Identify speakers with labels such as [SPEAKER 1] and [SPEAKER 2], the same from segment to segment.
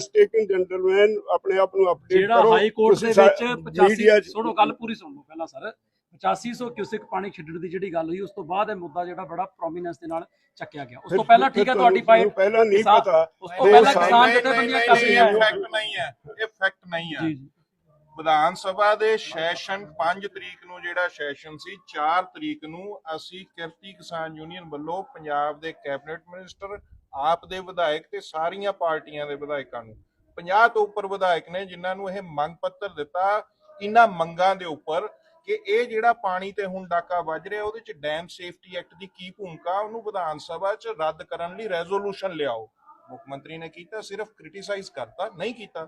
[SPEAKER 1] Mistaken gentleman ਆਪਣੇ ਆਪ ਨੂੰ ਅਪਡੇਟ
[SPEAKER 2] ਜਿਹੜਾ
[SPEAKER 1] ਕਰੋ।
[SPEAKER 2] ਹਾਈ ਕੋਰਟ ਦੇ
[SPEAKER 1] ਤੁਸੀਂ
[SPEAKER 2] ਵਿੱਚ
[SPEAKER 1] ਸਾ-
[SPEAKER 2] 85
[SPEAKER 1] media 'ਚ-
[SPEAKER 2] ਸੁਣੋ ਗੱਲ ਪੂਰੀ ਸੁਣ ਲਓ ਪਹਿਲਾਂ ਸਰ। 8500 ਕਿਊਸਿਕ ਪਾਣੀ ਛੱਡਣ ਦੀ ਜਿਹੜੀ ਗੱਲ ਹੋਈ ਉਸ ਤੋਂ ਬਾਅਦ ਇਹ ਮੁੱਦਾ ਜਿਹੜਾ ਬੜਾ ਪ੍ਰੋਮੀਨੈਂਸ ਦੇ ਨਾਲ ਚੱਕਿਆ ਗਿਆ। ਉਸ ਤੋਂ
[SPEAKER 1] ਫਿਰ-
[SPEAKER 2] ਪਹਿਲਾਂ ਠੀਕ ਹੈ
[SPEAKER 1] ਤੁਹਾਨੂੰ-
[SPEAKER 2] ਤੁਹਾਡੀ ਫਾਈਟ
[SPEAKER 1] ਪਹਿਲਾਂ ਨਹੀਂ
[SPEAKER 2] ਕਿਸਾਨ-
[SPEAKER 1] ਪਤਾ।
[SPEAKER 2] ਉਸ ਤੋਂ
[SPEAKER 1] ਤੇ
[SPEAKER 2] ਪਹਿਲਾਂ ਕਿਸਾਨ
[SPEAKER 3] ਨਹੀਂ,
[SPEAKER 2] ਜਥੇਬੰਦੀਆਂ
[SPEAKER 3] ਨਹੀਂ,
[SPEAKER 2] ਕਰ ਰਹੀਆਂ
[SPEAKER 3] ਇਹ। ਫੈਕਟ ਨਹੀਂ ਹੈ। ਇਹ ਫੈਕਟ ਨਹੀਂ ਹੈ।
[SPEAKER 2] ਜੀ ਜੀ।
[SPEAKER 3] ਵਿਧਾਨ ਸਭਾ ਦੇ ਸੈਸ਼ਨ 5 ਤਰੀਕ ਨੂੰ ਜਿਹੜਾ ਸੈਸ਼ਨ ਸੀ 4 ਤਰੀਕ ਨੂੰ ਅਸੀਂ ਕਿਰਤੀ ਕਿਸਾਨ ਯੂਨੀਅਨ ਵੱਲੋਂ ਪੰਜਾਬ ਦੇ ਕੈਬਨਿਟ ਮਿਨਿਸਟਰ ਆਪ ਦੇ ਵਿਧਾਇਕ ਤੇ ਸਾਰੀਆਂ ਪਾਰਟੀਆਂ ਦੇ ਵਿਧਾਇਕਾਂ ਨੂੰ। 50 ਤੋਂ ਉੱਪਰ ਵਿਧਾਇਕ ਨੇ ਜਿਨ੍ਹਾਂ ਨੂੰ ਇਹ ਮੰਗ ਪੱਤਰ ਦਿੱਤਾ ਇਹਨਾਂ ਮੰਗਾਂ ਦੇ ਉੱਪਰ ਕਿ ਇਹ ਜਿਹੜਾ ਪਾਣੀ ਤੇ ਹੁਣ ਡਾਕਾ ਵੱਜ ਰਿਹਾ ਉਹਦੇ ਚ ਡੈਮ ਸੇਫਟੀ ਐਕਟ ਦੀ ਕੀ ਭੂਮਿਕਾ ਉਹਨੂੰ ਵਿਧਾਨ ਸਭਾ ਚ ਰੱਦ ਕਰਨ ਲਈ ਰੈਜ਼ੋਲੂਸ਼ਨ ਲਿਆਓ। ਮੁੱਖ ਮੰਤਰੀ ਨੇ ਕੀਤਾ ਸਿਰਫ ਕ੍ਰਿਟਿਸਾਈਜ਼ ਕਰਤਾ ਨਹੀਂ ਕੀਤਾ।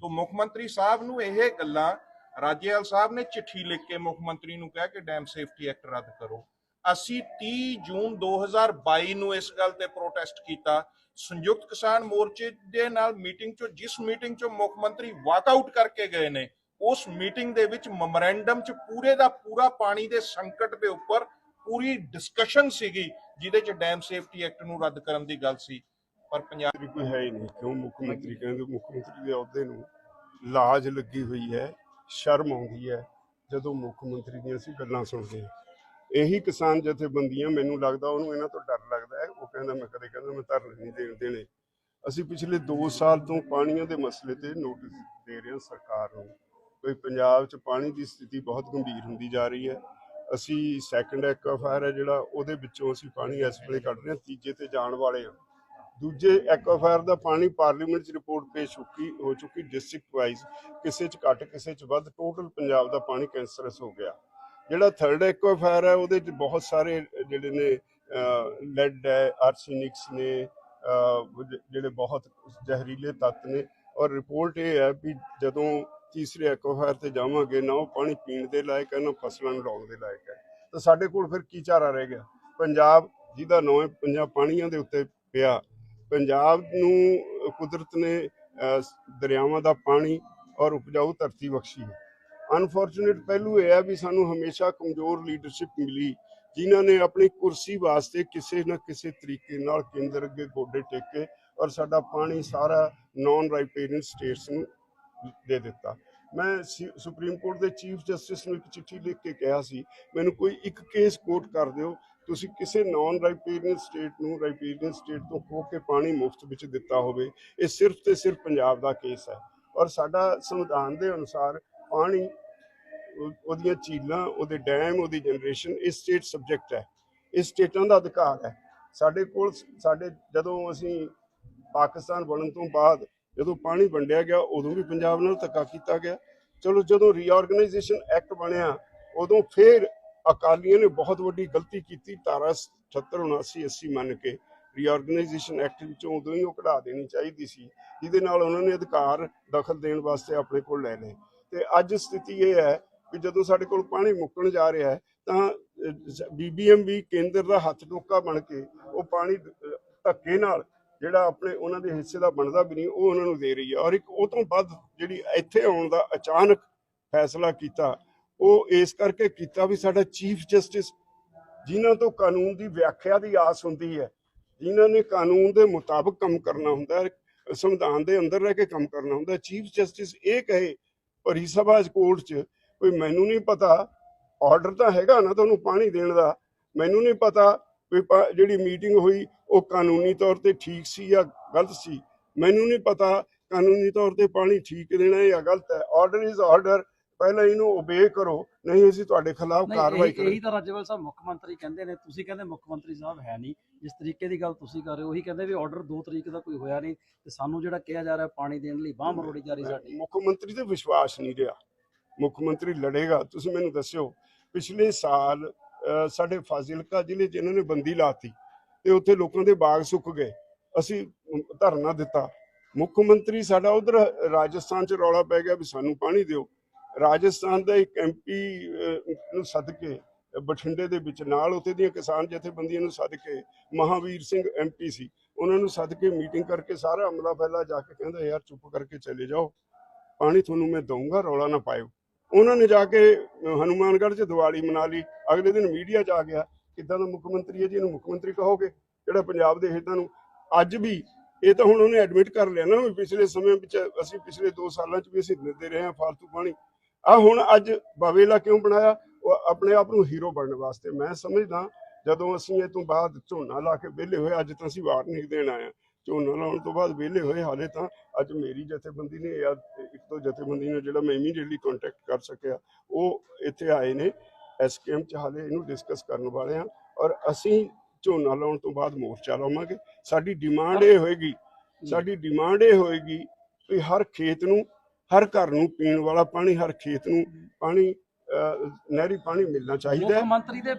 [SPEAKER 3] ਤੋਂ ਮੁੱਖ ਮੰਤਰੀ ਸਾਹਿਬ ਨੂੰ ਇਹ ਗੱਲਾਂ ਰਾਜੇਵਾਲ ਸਾਹਿਬ ਨੇ ਚਿੱਠੀ ਲਿਖ ਕੇ ਮੁੱਖ ਮੰਤਰੀ ਨੂੰ ਕਿਹਾ ਕਿ ਡੈਮ ਸੇਫਟੀ ਐਕਟ ਰੱਦ ਕਰੋ। ਅਸੀਂ 30 ਜੂਨ 2022 ਨੂੰ ਇਸ ਗੱਲ ਤੇ ਪ੍ਰੋਟੈਸਟ ਕੀਤਾ। ਸੰਯੁਕਤ ਕਿਸਾਨ ਮੋਰਚੇ ਦੇ ਨਾਲ ਮੀਟਿੰਗ ਚੋਂ, ਜਿਸ ਮੀਟਿੰਗ ਚੋਂ ਮੁੱਖ ਮੰਤਰੀ ਵਾਕਆਊਟ ਕਰਕੇ ਗਏ ਨੇ, ਉਸ ਮੀਟਿੰਗ ਦੇ ਵਿੱਚ ਮੈਮੋਰੈਂਡਮ ਚ ਪੂਰੇ ਦਾ ਪੂਰਾ ਪਾਣੀ ਦੇ ਸੰਕਟ ਦੇ ਉੱਪਰ ਪੂਰੀ ਡਿਸਕਸ਼ਨ ਸੀਗੀ, ਜਿਹਦੇ ਚ ਡੈਮ ਸੇਫਟੀ ਐਕਟ ਨੂੰ ਰੱਦ ਕਰਨ ਦੀ ਗੱਲ ਸੀ। ਪਰ ਪੰਜਾਬ
[SPEAKER 1] ਕੋਈ ਹੈ ਹੀ ਨਹੀਂ, ਕਿਉਂ ਮੁੱਖ ਮੰਤਰੀ ਕਹਿੰਦੇ, ਮੁੱਖ ਮੰਤਰੀ ਦੇ ਅਹੁਦੇ ਨੂੰ ਲਾਜ ਲੱਗੀ ਹੋਈ ਹੈ, ਸ਼ਰਮ ਆਉਂਦੀ ਹੈ, ਜਦੋਂ ਮੁੱਖ ਮੰਤਰੀ ਦੀਆਂ ਅਸੀਂ ਗੱਲਾਂ ਸੁਣਦੇ ਹਾਂ। ਇਹੀ ਕਿਸਾਨ ਜਥੇਬੰਦੀਆਂ, ਮੈਨੂੰ ਲੱਗਦਾ ਉਹਨੂੰ ਇਹਨਾਂ ਤੋਂ ਡਰ ਲੱਗਦਾ ਹੈ। ਉਹ ਕਹਿੰਦਾ, ਮੈਂ ਕਦੇ ਕਹਿੰਦਾ, ਮੈਂ ਧਰਨੇ ਨਹੀਂ ਦੇਣ ਦੇਣੇ। ਅਸੀਂ ਪਿਛਲੇ 2 ਸਾਲ ਤੋਂ ਪਾਣੀਆਂ ਦੇ ਮਸਲੇ ਤੇ ਨੋਟਿਸ ਦੇ ਰਹੇ ਹਾਂ ਸਰਕਾਰ ਨੂੰ। ਕੋਈ ਪੰਜਾਬ 'ਚ ਪਾਣੀ ਦੀ ਸਥਿਤੀ ਬਹੁਤ ਗੰਭੀਰ ਹੁੰਦੀ ਜਾ ਰਹੀ ਹੈ। ਅਸੀਂ ਸੈਕੰਡ ਐਕਵਾਫਾਇਰ ਹੈ ਜਿਹੜਾ, ਉਹਦੇ ਵਿੱਚੋਂ ਅਸੀਂ ਪਾਣੀ ਇਸ ਵੇਲੇ ਕੱਢ ਰਹੇ ਹਾਂ। ਤੀਜੇ ਤੇ ਜਾਣ ਵਾਲੇ ਹਾਂ। ਦੂਜੇ ਐਕਵਾਫਾਇਰ ਦਾ ਪਾਣੀ ਪਾਰਲੀਮੈਂਟ 'ਚ ਰਿਪੋਰਟ ਪੇਸ਼ ਚੁੱਕੀ ਹੋ ਚੁੱਕੀ ਡਿਸਟ੍ਰਿਕਟ ਵਾਈਜ਼ ਕਿਸੇ 'ਚ ਘੱਟ, ਕਿਸੇ 'ਚ ਵੱਧ ਟੋਟਲ ਪੰਜਾਬ ਦਾ ਪਾਣੀ ਕੈਂਸਰਸ ਹੋ ਗਿਆ। ਜਿਹੜਾ ਥਰਡ ਐਕਵਾਫਾਇਰ ਹੈ, ਉਹਦੇ 'ਚ ਬਹੁਤ ਸਾਰੇ ਜਿਹੜੇ ਨੇ ਲੈਡ ਹੈ ਆਰਸੈਨਿਕਸ ਨੇ ਜਿਹੜੇ ਬਹੁਤ ਜ਼ਹਿਰੀਲੇ ਤੱਤ ਨੇ। ਔਰ ਰਿਪੋਰਟ ਇਹ ਹੈ ਵੀ ਜਦੋਂ ਤੀਸਰੇ ਐਕਵਾਫਾਇਰ ਤੇ ਜਾਵਾਂਗੇ, ਨਾ ਉਹ ਪਾਣੀ ਪੀਣ ਦੇ ਲਾਇਕ ਹੈ, ਨਾ ਫਸਲਾਂ ਨੂੰ ਲਾਉਣ ਦੇ ਲਾਇਕ ਹੈ। ਤਾਂ ਸਾਡੇ ਕੋਲ ਫਿਰ ਕੀ ਚਾਰਾ ਰਹਿ ਗਿਆ? ਪੰਜਾਬ, ਜਿਹਦਾ ਨਾਂ ਪੰਜਾਬ ਪਾਣੀਆਂ ਦੇ ਉੱਤੇ ਪਿਆ। ਪੰਜਾਬ ਨੂੰ ਕੁਦਰਤ ਨੇ ਦਰਿਆਵਾਂ ਦਾ ਪਾਣੀ ਔਰ ਉਪਜਾਊ ਧਰਤੀ ਬਖਸ਼ੀ ਹੈ। ਅਨਫੋਰਚੂਨੇਟ ਪਹਿਲੂ ਇਹ ਹੈ ਵੀ ਸਾਨੂੰ ਹਮੇਸ਼ਾ ਕਮਜ਼ੋਰ ਲੀਡਰਸ਼ਿਪ ਮਿਲੀ, ਜਿਨ੍ਹਾਂ ਨੇ ਆਪਣੀ ਕੁਰਸੀ ਵਾਸਤੇ ਕਿਸੇ ਨਾ ਕਿਸੇ ਤਰੀਕੇ ਨਾਲ ਕੇਂਦਰ ਅੱਗੇ ਗੋਡੇ ਟੇਕੇ ਔਰ ਸਾਡਾ ਪਾਣੀ ਸਾਰਾ ਨਾਨ ਰਾਈਪੇਰੀਅਨ ਸਟੇਟਸ ਨੂੰ ਦੇ ਦਿੱਤਾ। ਮੈਂ ਸੁਪਰੀਮ ਕੋਰਟ ਦੇ ਚੀਫ ਜਸਟਿਸ ਨੂੰ ਇੱਕ ਚਿੱਠੀ ਲਿਖ ਕੇ ਕਿਹਾ ਸੀ, ਮੈਨੂੰ ਕੋਈ ਇੱਕ ਕੇਸ ਕੋਟ ਕਰ ਦਿਓ, ਤੁਸੀਂ ਕਿਸੇ ਨਾਨ ਰਾਈਪੇਰੀਅਨ ਸਟੇਟ ਨੂੰ ਰਾਈਪੇਰੀਅਨ ਸਟੇਟ ਤੋਂ ਖੋ ਕੇ ਪਾਣੀ ਮੁਫਤ ਵਿੱਚ ਦਿੱਤਾ ਹੋਵੇ, ਇਹ ਸਿਰਫ ਤੇ ਸਿਰਫ ਪੰਜਾਬ ਦਾ ਕੇਸ ਹੈ। ਔਰ ਸਾਡਾ ਸੰਵਿਧਾਨ ਦੇ ਅਨੁਸਾਰ ਪਾਣੀ ਉਹਦੀਆਂ ਝੀਲਾਂ, ਉਹਦੇ ਡੈਮ ਉਹਦੀ ਜਨਰੇਸ਼ਨ ਇਹ ਸਟੇਟ ਸਬਜੈਕਟ ਹੈ। ਇਹ ਸਟੇਟਾਂ ਦਾ ਅਧਿਕਾਰ ਹੈ। ਸਾਡੇ ਕੋਲ ਸਾਡੇ ਜਦੋਂ ਅਸੀਂ ਪਾਕਿਸਤਾਨ ਬਣਨ ਤੋਂ ਬਾਅਦ ਜਦੋਂ ਪਾਣੀ ਵੰਡਿਆ ਗਿਆ, ਉਦੋਂ ਵੀ ਪੰਜਾਬ ਨਾਲ ਧੱਕਾ ਕੀਤਾ ਗਿਆ। ਚਲੋ ਜਦੋਂ ਰੀਆਰਗੇਨਾਈਜੇਸ਼ਨ ਐਕਟ ਬਣਿਆ, ਉਦੋਂ ਫਿਰ ਅਕਾਲੀਆਂ ਨੇ ਬਹੁਤ ਵੱਡੀ ਗਲਤੀ ਕੀਤੀ, ਧਾਰਾ 78 79 80 ਮੰਨ ਕੇ। ਰੀਆਰਗੇਨਾਈਜੇਸ਼ਨ ਐਕਟ ਵਿੱਚੋਂ ਉਦੋਂ ਹੀ ਉਹ ਕਢਾ ਦੇਣੀ ਚਾਹੀਦੀ ਸੀ, ਜਿਹਦੇ ਨਾਲ ਉਹਨਾਂ ਨੇ ਅਧਿਕਾਰ ਦਖਲ ਦੇਣ ਵਾਸਤੇ ਆਪਣੇ ਕੋਲ ਲੈ ਲਏ। ਤੇ ਅੱਜ ਸਥਿਤੀ ਇਹ ਹੈ ਕਿ ਜਦੋਂ ਸਾਡੇ ਕੋਲ ਪਾਣੀ ਮੁੱਕਣ ਜਾ ਰਿਹਾ ਹੈ, ਤਾਂ ਬੀਬੀਐਮ ਵੀ ਕੇਂਦਰ ਦਾ ਹੱਥ ਟੋਕਾ ਬਣ ਕੇ ਉਹ ਪਾਣੀ ਧੱਕੇ ਨਾਲ ਜਿਹੜਾ ਆਪਣੇ ਉਹਨਾਂ ਦੇ ਹਿੱਸੇ ਦਾ ਬਣਦਾ ਵੀ ਨਹੀਂ, ਉਹ ਉਹਨਾਂ ਨੂੰ ਦੇ ਰਹੀ ਹੈ। ਔਰ ਇੱਕ ਉਹ ਤੋਂ ਵੱਧ ਜਿਹੜੀ ਇੱਥੇ ਆਉਣ ਦਾ ਅਚਾਨਕ ਫੈਸਲਾ ਕੀਤਾ, ਉਹ ਇਸ ਕਰਕੇ ਕੀਤਾ ਵੀ ਸਾਡਾ ਚੀਫ ਜਸਟਿਸ, ਜਿਨ੍ਹਾਂ ਤੋਂ ਕਾਨੂੰਨ ਦੀ ਵਿਆਖਿਆ ਦੀ ਆਸ ਹੁੰਦੀ ਹੈ, ਜਿਨ੍ਹਾਂ ਨੇ ਕਾਨੂੰਨ ਦੇ ਮੁਤਾਬਕ ਕੰਮ ਕਰਨਾ ਹੁੰਦਾ ਹੈ, ਸੰਵਿਧਾਨ ਦੇ ਅੰਦਰ ਰਹਿ ਕੇ ਕੰਮ ਕਰਨਾ ਹੁੰਦਾ ਚੀਫ ਜਸਟਿਸ ਇਹ ਕਹੇ ਭਰੀ ਸਭਾ ਕੋਰਟ 'ਚ ਕੋਈ ਮੈਨੂੰ ਨਹੀਂ ਪਤਾ ਆਰਡਰ ਤਾਂ ਹੈਗਾ ਨਾ ਤੁਹਾਨੂੰ ਪਾਣੀ ਦੇਣ ਦਾ, ਮੈਨੂੰ ਨਹੀਂ ਪਤਾ ਵੀ ਜਿਹੜੀ ਮੀਟਿੰਗ ਹੋਈ ਉਹ ਕਾਨੂੰਨੀ ਤੌਰ ਤੇ ਠੀਕ ਸੀ ਜਾਂ ਗਲਤ ਸੀ। ਮੈਨੂੰ ਨਹੀਂ ਪਤਾ ਕਾਨੂੰਨੀ ਤੌਰ ਤੇ ਪਾਣੀ ਠੀਕ ਦੇਣਾ ਜਾਂ ਗਲਤ ਹੈ। ਆਰਡਰ ਇਜ਼ ਆਰਡਰ ਪਹਿਲਾਂ ਇਹਨੂੰ ਓਬੇ ਕਰੋ ਨਹੀਂ ਅਸੀਂ ਤੁਹਾਡੇ ਖਿਲਾਫ ਕਾਰਵਾਈ ਕਰਾਂਗੇ
[SPEAKER 2] ਇਹੀ ਤਾਂ ਰਾਜੇਵਾਲ ਸਾਹਿਬ ਮੁੱਖ ਮੰਤਰੀ ਕਹਿੰਦੇ ਨੇ ਤੁਸੀਂ ਕਹਿੰਦੇ ਮੁੱਖ ਮੰਤਰੀ ਸਾਹਿਬ ਹੈ ਨਹੀਂ ਜਿਸ ਤਰੀਕੇ ਦੀ ਗੱਲ ਤੁਸੀਂ ਕਰ ਰਹੇ ਹੋ ਉਹੀ ਕਹਿੰਦੇ ਵੀ ਆਰਡਰ 2 ਤਰੀਕ ਦਾ ਕੋਈ ਹੋਇਆ ਨਹੀਂ ਤੇ ਸਾਨੂੰ ਜਿਹੜਾ ਕਿਹਾ ਜਾ ਰਿਹਾ ਪਾਣੀ ਦੇਣ ਲਈ ਬਾਹ ਮਰੋੜੀ ਜਾ ਰਹੀ ਸਾਡੀ।
[SPEAKER 1] ਮੁੱਖ ਮੰਤਰੀ ਤੇ ਵਿਸ਼ਵਾਸ ਨਹੀਂ ਰਿਹਾ। ਮੁੱਖ ਮੰਤਰੀ ਲੜੇਗਾ ਤੁਸੀਂ ਮੈਨੂੰ ਦੱਸਿਓ ਪਿਛਲੇ ਸਾਲ ਸਾਡੇ ਫਾਜ਼ਿਲਕਾ ਜ਼ਿਲ੍ਹੇ ਇਹਨਾਂ ਨੇ ਬੰਦੀ ਲਾਤੀ ਤੇ ਉੱਥੇ ਲੋਕਾਂ ਦੇ ਬਾਗ ਸੁੱਕ ਗਏ ਅਸੀਂ ਧਰਨਾ ਦਿੱਤਾ। ਮੁੱਖ ਮੰਤਰੀ ਸਾਡਾ ਉਧਰ ਰਾਜਸਥਾਨ 'ਚ ਰੌਲਾ ਪੈ ਗਿਆ ਵੀ ਸਾਨੂੰ ਪਾਣੀ ਦਿਓ। ਰਾਜਸਥਾਨ ਦਾ ਇੱਕ ਐਮਪੀ ਨੂੰ ਸੱਦ ਕੇ ਬਠਿੰਡੇ ਦੇ ਵਿੱਚ ਨਾਲ ਉੱਥੇ ਦੀਆਂ ਕਿਸਾਨ ਜਥੇਬੰਦੀਆਂ ਨੂੰ ਸੱਦ ਕੇ ਮਹਾਵੀਰ ਸਿੰਘ ਐਮਪੀ ਸੀ। ਉਹਨਾਂ ਨੂੰ ਸੱਦ ਕੇ ਮੀਟਿੰਗ ਕਰਕੇ ਸਾਰਾ ਅਮਲਾ ਫੈਲਾ ਜਾ ਕੇ ਕਹਿੰਦਾ ਯਾਰ ਚੁੱਪ ਕਰਕੇ ਚਲੇ ਜਾਓ। ਪਾਣੀ ਤੁਹਾਨੂੰ ਮੈਂ ਦਊਂਗਾ ਰੌਲਾ ਨਾ ਪਾਇਓ। ਉਹਨਾਂ ਨੇ ਜਾ ਕੇ ਅਹ, ਹਨੂਮਾਨਗੜ੍ਹ 'ਚ ਦੀਵਾਲੀ ਮਨਾ ਲਈ। ਅਗਲੇ ਦਿਨ ਮੀਡੀਆ 'ਚ ਆ ਗਿਆ ਕਿੱਦਾਂ ਦਾ ਮੁੱਖ ਮੰਤਰੀ ਹੈ ਜੀ? ਇਹਨੂੰ ਮੁੱਖ ਮੰਤਰੀ ਕਹੋਗੇ? ਜਿਹੜਾ ਪੰਜਾਬ ਦੇ ਹਿੱਤਾਂ ਨੂੰ ਅੱਜ ਵੀ ਇਹ ਤਾਂ ਹੁਣ ਉਹਨੇ ਐਡਮਿਟ ਕਰ ਲਿਆ ਨਾ ਵੀ ਪਿਛਲੇ ਸਮੇਂ ਵਿੱਚ ਅਸੀਂ ਪਿਛਲੇ 2 ਸਾਲਾਂ 'ਚ ਵੀ ਅਸੀਂ ਦਿੰਦੇ ਰਹੇ ਹਾਂ ਫालतू ਪਾਣੀ। ਆ ਹੁਣ ਅੱਜ ਬਾਵੇਲਾ ਕਿਉਂ ਬਣਾਇਆ? ਉਹ ਆਪਣੇ ਆਪ ਨੂੰ ਹੀਰੋ ਬਣਨ ਵਾਸਤੇ। ਮੈਂ ਸਮਝਦਾ ਜਦੋਂ ਅਸੀਂ ਇਹ ਤੋਂ ਬਾਅਦ ਝੋਨਾ ਲਾ ਕੇ ਵਿਹਲੇ ਹੋਏ, ਅੱਜ ਤਾਂ ਅਸੀਂ ਵਾਰਨਿੰਗ ਦੇਣ ਆਏ ਝੋਨਾ ਲਾਉਣ ਤੋਂ ਬਾਅਦ ਵਿਹਲੇ ਹੋਏ, ਹਾਲੇ ਤਾਂ ਅੱਜ ਮੇਰੀ ਜਥੇਬੰਦੀ ਨੇ ਜਾਂ ਇੱਕ ਦੋ ਜਥੇਬੰਦੀ ਨੇ ਜਿਹੜਾ ਮੈਂ ਇਮੀਡੀਏਟਲੀ ਕੰਟੈਕਟ ਕਰ ਸਕਿਆ, ਉਹ ਇੱਥੇ ਆਏ ਨੇ। ਐਸਕੇਐਮ ਚ ਹਾਲੇ ਇਹਨੂੰ ਡਿਸਕਸ ਕਰਨ ਵਾਲੇ ਆ ਔਰ ਅਸੀਂ ਝੋਨਾ ਲਾਉਣ ਤੋਂ ਬਾਅਦ ਮੋਰਚਾ ਲਾਵਾਂਗੇ। ਸਾਡੀ ਡਿਮਾਂਡ ਇਹ ਹੋਏਗੀ, ਸਾਡੀ ਡਿਮਾਂਡ ਇਹ ਹੋਏਗੀ ਵੀ ਹਰ ਖੇਤ ਨੂੰ ਹਰ ਘਰ ਨੂੰ ਪੀਣ ਵਾਲਾ ਪਾਣੀ ਹਰ ਖੇਤ ਨੂੰ ਪਾਣੀ ਅਹ, ਨਹਿਰੀ ਪਾਣੀ ਮਿਲਣਾ ਚਾਹੀਦਾ ਹੈ।
[SPEAKER 2] ਮੰਤਰੀ ਦੇ